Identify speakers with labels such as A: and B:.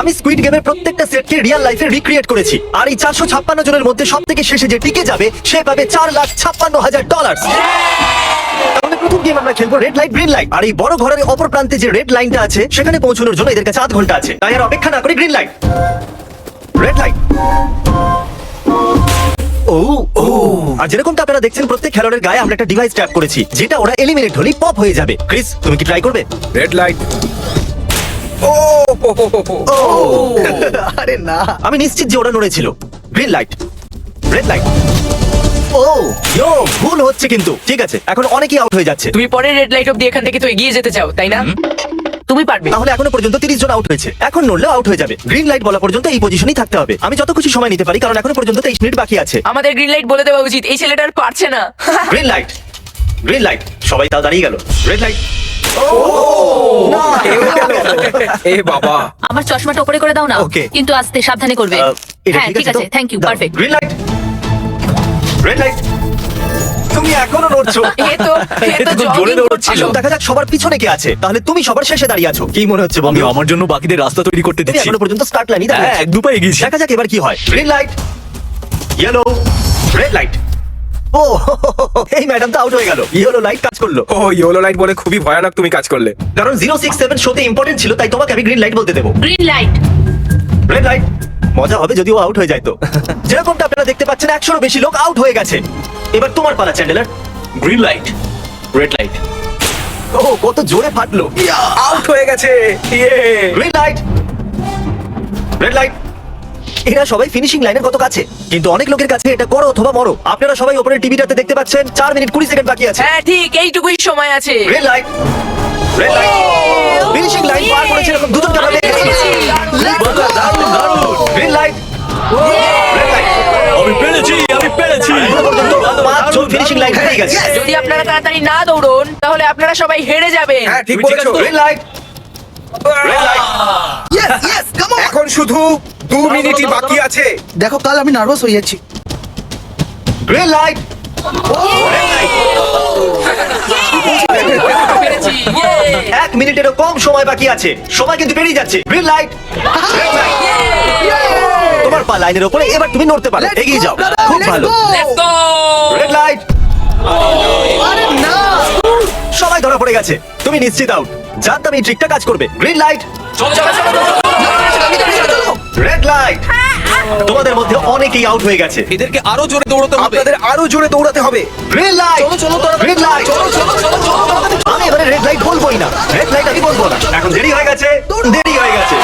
A: আমি স্কুইড গেমের প্রত্যেকটা সেটকে রিয়েল লাইফে রিক্রিয়েট করেছি। আর এই চারশো ছাপ্পান্ন জনের মধ্যে সব থেকে শেষে যে টিকে যাবে, সে পাবে চার লাখ ছাপ্পান্ন হাজার ডলার তাহলে প্রথম গেম আমরা খেলব রেড লাইট গ্রিন লাইট আর এই বড় ঘরের অপর প্রান্তে যে রেড লাইনটা আছে, সেখানে পৌঁছানোর জন্য এদের কাছে আধ ঘণ্টা আছে। তাই আর অপেক্ষা না করে গ্রিন লাইট রেড লাইট ও ও। আর যেরকমটা আপনারা দেখছেন, প্রত্যেক খেলোয়াড়ের গায়ে আমরা একটা ডিভাইস ট্যাপ করেছি, যেটা ওরা এলিমিনেট হলেই পপ হয়ে যাবে। ক্রিস তুমি কি ট্রাই করবে?
B: রেড লাইট ও।
A: ও! আরে না। আমি নিশ্চিত যে ওরা নড়েছিল। গ্রিন লাইট রেড লাইট ও! ইয়ো ভুল হচ্ছে কিন্তু। ঠিক আছে এখন অনেকেই আউট হয়ে যাচ্ছে।
C: তুমি পরে রেড লাইট অব্দি এখান থেকে তো এগিয়ে যেতে চাও তাই না? তুমি পারবে।
A: তাহলে এখনও পর্যন্ত তিরিশ জন আউট হয়েছে। এখন নড়লেও আউট হয়ে যাবে। গ্রিন লাইট বলা পর্যন্ত এই পজিশনেই থাকতে হবে। আমি যত খুশি সময় নিতে পারি কারণ এখনও পর্যন্ত তেইশ মিনিট বাকি আছে।
C: আমাদের গ্রিন লাইট বলে দেওয়া উচিত। এই ছেলেটা আর পারছে না।
A: গ্রিন লাইট গ্রিন লাইট সবাই তাও দাঁড়িয়ে গেল। রেড লাইট
B: এ বাবা।
D: আমার চশমাটা উপরে করে দাও না।
A: Okay.
D: কিন্তু আস্তে সাবধানে করবে। হ্যাঁ ঠিক আছে thank you perfect
A: green light red light তুমি এখনও নড়ছো।
C: এ তো এ তো জগিং করছিল।
A: দেখা যাক সবার পিছনে কে আছে। তাহলে তুমি সবার শেষে দাঁড়িয়ে আছো। কি মনে হচ্ছে
E: আমি আমার জন্য বাকিদের রাস্তা তৈরি করতে
A: তুমি
E: দিচ্ছি
A: এখনও পর্যন্ত স্টার্ট লাইনই
E: হ্যাঁ। এক দু পা এগিয়েছি।
A: দেখা যাক এবার কি হয়। Green light yellow red light ও এই ম্যাডাম তো আউট হয়ে গেল। ইয়েলো লাইট কাজ করল।
B: ও ইয়েলো লাইট বলে খুবই ভয়ানক তুমি কাজ করলে।
A: কারণ জিরো সিক্স সেভেন শোতে ইম্পর্টেন্ট ছিল তাই তোমাকে আমি গ্রিন লাইট বলতে দেবো।
D: গ্রিন লাইট
A: রেড লাইট মজা হবে যদিও আউট হয়ে যায় তো। যেরকমটা আপনারা দেখতে পাচ্ছেন একশোর বেশি লোক আউট হয়ে গেছে। এবার তোমার পালা Chandler
E: green light red light
A: ও কত জোরে ফাটলো।
B: আউট হয়ে গেছে। ইয়ে
A: গ্রিন লাইট রেড লাইট এরা সবাই ফিনিশিং লাইনের কত কাছে? কিন্তু অনেক লোকের কাছে এটা করো অথবা মরো। আপনারা সবাই ওপরের টিভিটাতে দেখতে পাচ্ছেন চার মিনিট কুড়ি সেকেন্ড বাকি আছে।
C: হ্যাঁ ঠিক এইটুকুই সময় আছে।
A: Red light red light finishing line পার করেছে এরকম দুজনকে আমরা দেখতে পাচ্ছি। দারুণ দারুণ গ্রিন লাইট রেড লাইট
E: আমি পেরেছি আমি পেরেছি।
A: পাঁচজন ফিনিশিং লাইন গেছে।
C: যদি আপনারা তাড়াতাড়ি না দৌড়ন তাহলে আপনারা সবাই হেরে যাবেন।
B: হ্যাঁ ঠিক বলেছ।
A: রেড লাইট
B: এখন শুধু দু মিনিটই বাকি আছে।
F: দেখো কাল আমি নার্ভাস হয়ে যাচ্ছি।
A: গ্রিন লাইট এক মিনিটেরও কম সময় বাকি আছে। সময় কিন্তু পেরিয়ে যাচ্ছে। গ্রিন লাইট তোমার পা লাইনের উপরে এবার তুমি নড়তে পারো। এগিয়ে যাও। খুব ভালো। রেড লাইট সবাই ধরা পড়ে গেছে। তুমি নিশ্চিত আউট জানতাম এই ট্রিকটা কাজ করবে। গ্রিন লাইট রেড লাইট তোমাদের মধ্যে অনেকেই আউট হয়ে গেছে।
E: এদেরকে আরও জোরে দৌড়াতে হবে।
B: আপনাদের আরও জোরে দৌড়াতে হবে।
A: গ্রিন লাইট গ্রিন লাইট আমি এবারে রেড লাইট বলবোই না। রেড লাইট আমি বলব না। এখন দেরি হয়ে গেছে। দেরি হয়ে গেছে।